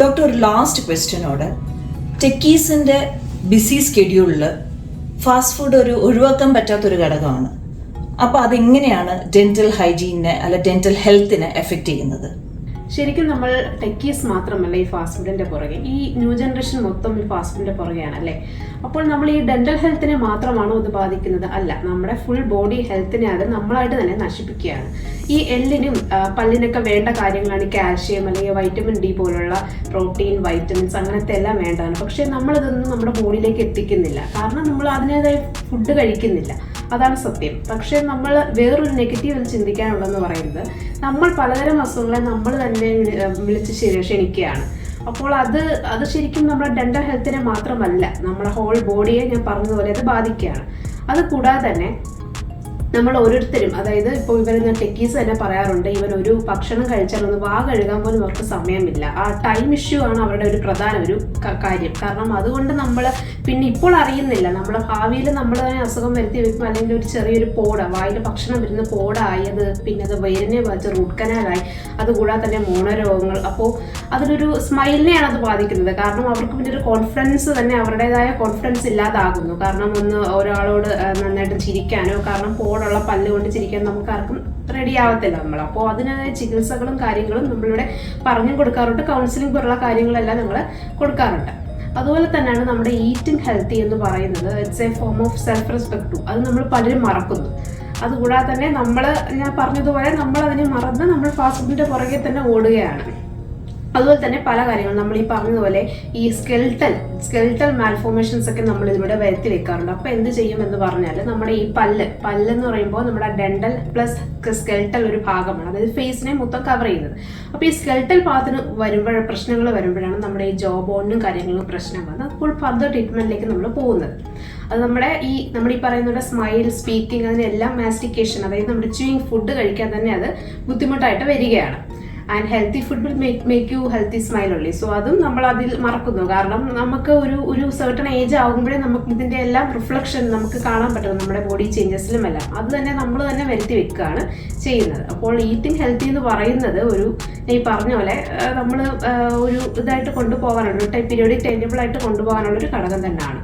Doctor ഒരു last ക്വസ്റ്റ്യനോട് ടെക്കീസിന്റെ ബിസി സ്കെഡ്യൂളിൽ ഫാസ്റ്റ് ഫുഡ് ഒരു ഒഴിവാക്കാൻ പറ്റാത്തൊരു ഘടകമാണ്. അപ്പോൾ അതെങ്ങനെയാണ് ഡെന്റൽ ഹൈജീനിനെ അല്ല ഡെന്റൽ ഹെൽത്തിനെ എഫക്റ്റ് ചെയ്യുന്നത്? ശരിക്കും നമ്മൾ ടെക്കീസ് മാത്രമല്ല ഈ ഫാസ്റ്റ് ഫുഡിന്റെ പുറകെ. ഈ ന്യൂ ജനറേഷൻ മൊത്തം ഈ ഫാസ്റ്റ് ഫുഡിന്റെ പുറകെയാണ് അല്ലേ? അപ്പോൾ നമ്മൾ ഈ ഡെന്റൽ ഹെൽത്തിനെ മാത്രമാണോ ഇത് ബാധിക്കുന്നത്? അല്ല നമ്മുടെ ഫുൾ ബോഡി ഹെൽത്തിനെ അത് നമ്മളായിട്ട് തന്നെ നശിപ്പിക്കുകയാണ്. ഈ എല്ലിനും പല്ലിനൊക്കെ വേണ്ട കാര്യങ്ങളാണ് കാൽഷ്യം അല്ലെങ്കിൽ വൈറ്റമിൻ ഡി പോലുള്ള പ്രോട്ടീൻ വൈറ്റമിൻസ് അങ്ങനത്തെ എല്ലാം വേണ്ടതാണ്. പക്ഷേ നമ്മളിതൊന്നും നമ്മുടെ ബോഡിയിലേക്ക് എത്തിക്കുന്നില്ല. കാരണം നമ്മൾ അതിനേതായ ഫുഡ് കഴിക്കുന്നില്ല. അതാണ് സത്യം. പക്ഷേ നമ്മൾ വേറൊരു നെഗറ്റീവ് ചിന്തിക്കാനുള്ളതെന്ന് പറയുന്നത് നമ്മൾ പലതരം അസുഖങ്ങളെ നമ്മൾ തന്നെ വിളിച്ച് ക്ഷണിക്കുകയാണ്. അപ്പോൾ അത് അത് ശരിക്കും നമ്മുടെ ഡെന്റൽ ഹെൽത്തിനെ മാത്രമല്ല നമ്മുടെ ഹോൾ ബോഡിയെ ഞാൻ പറഞ്ഞതുപോലെ അത് ബാധിക്കുകയാണ്. അത് കൂടാതെ തന്നെ നമ്മൾ ഓരോരുത്തരും അതായത് ഇപ്പോൾ ഇവർ ടെക്കീസ് തന്നെ പറയാറുണ്ട് ഇവർ ഒരു ഭക്ഷണം കഴിച്ചാൽ ഒന്ന് വാ കഴുകാൻ പോലും അവർക്ക് സമയമില്ല. ആ ടൈം ഇഷ്യൂ ആണ് അവരുടെ ഒരു പ്രധാന ഒരു കാര്യം. കാരണം അതുകൊണ്ട് നമ്മൾ പിന്നെ ഇപ്പോൾ അറിയുന്നില്ല. നമ്മുടെ ഭാവിയിൽ നമ്മൾ തന്നെ അസുഖം വരുത്തി വെക്കും അല്ലെങ്കിൽ ഒരു ചെറിയൊരു പോട വായിൽ ഭക്ഷണം വരുന്ന പോടായി അത് പിന്നെ അത് വയറിനെ ബാധിച്ച് റൂട്ട് കനാലായി അതുകൂടാതെ തന്നെ മോണരോഗങ്ങൾ. അപ്പോൾ അതിലൊരു സ്മൈലിനെയാണ് അത് ബാധിക്കുന്നത്. കാരണം അവർക്ക് പിന്നെ ഒരു കോൺഫിഡൻസ് തന്നെ അവരുടേതായ കോൺഫിഡൻസ് ഇല്ലാതാകുന്നു. കാരണം ഒന്ന് ഒരാളോട് നന്നായിട്ട് ചിരിക്കാനോ കാരണം പോടുള്ള പല്ല് കൊണ്ട് ചിരിക്കാൻ നമുക്ക് ആർക്കും റെഡി ആവത്തില്ല നമ്മൾ. അപ്പോൾ അതിനായ ചികിത്സകളും കാര്യങ്ങളും നമ്മളിവിടെ പറഞ്ഞു കൊടുക്കാറുണ്ട്. കൗൺസിലിംഗ് പോലുള്ള കാര്യങ്ങളെല്ലാം നമ്മൾ കൊടുക്കാറുണ്ട്. അതുപോലെ തന്നെയാണ് നമ്മുടെ ഈറ്റിംഗ് ഹെൽത്തി എന്ന് പറയുന്നത്. It's a form of self respect to അത് നമ്മൾ പലരും മറക്കുന്നു. അതുകൂടാതെ തന്നെ നമ്മൾ ഞാൻ പറഞ്ഞതുപോലെ നമ്മൾ അതിനെ മറന്ന് നമ്മൾ ഫാസ്റ്റ് ഫുഡിന്റെ പുറകെ തന്നെ ഓടുകയാണ്. അതുപോലെ തന്നെ പല കാര്യങ്ങളും. നമ്മൾ ഈ പറഞ്ഞതുപോലെ ഈ സ്കെൽട്ടൽ സ്കെൽട്ടൽ മാൽഫോർമേഷൻസ് ഒക്കെ നമ്മൾ ഇതിലൂടെ വരുത്തി വെക്കാറുണ്ട്. അപ്പോൾ എന്ത് ചെയ്യും എന്ന് പറഞ്ഞാൽ നമ്മുടെ ഈ പല്ല് പല്ല് എന്ന് പറയുമ്പോൾ നമ്മുടെ ഡെന്റൽ പ്ലസ് സ്കെൽട്ടൽ ഒരു ഭാഗമാണ്. അതായത് ഫേസിനെ മൊത്തം കവർ ചെയ്യുന്നത്. അപ്പോൾ ഈ സ്കെൽട്ടൽ ഭാഗത്തിന് വരുമ്പോൾ പ്രശ്നങ്ങൾ വരുമ്പോഴാണ് നമ്മുടെ ഈ ജോ ബോണിനും കാര്യങ്ങളും പ്രശ്നം വന്നത് ഫുൾ ഫർദർ ട്രീറ്റ്മെന്റിലേക്ക് നമ്മൾ പോകുന്നത്. അത് നമ്മുടെ ഈ നമ്മൾ ഈ പറയുന്ന സ്മൈൽ സ്പീക്കിംഗ് അതിനെല്ലാം മാസ്റ്റിക്കേഷൻ അതായത് നമ്മുടെ ച്യൂയിങ് ഫുഡ് കഴിക്കാൻ തന്നെ അത് ബുദ്ധിമുട്ടായിട്ട് വരികയാണ്. And healthy food will make make you healthy smile ഉള്ളി സോ അതും നമ്മൾ അതിൽ മറക്കുന്നു. കാരണം നമുക്ക് ഒരു ഒരു സെർട്ടൺ ഏജ് ആകുമ്പോഴേ നമുക്ക് ഇതിന്റെ എല്ലാം റിഫ്ലക്ഷൻ നമുക്ക് കാണാൻ പറ്റും നമ്മുടെ ബോഡി ചേഞ്ചസിലും എല്ലാം. അത് തന്നെ നമ്മൾ തന്നെ വരുത്തി വെക്കുകയാണ് ചെയ്യുന്നത്. അപ്പോൾ ഈറ്റിംഗ് ഹെൽത്തി എന്ന് പറയുന്നത് ഒരു ഈ പറഞ്ഞ പോലെ നമ്മൾ ഒരു ഇതായിട്ട് കൊണ്ടുപോകാനുള്ള ഒരു പീരിയോഡിക് ടൈം ടേബിൾ ആയിട്ട് കൊണ്ടുപോകാനുള്ള ഒരു ഘടകം തന്നെയാണ്.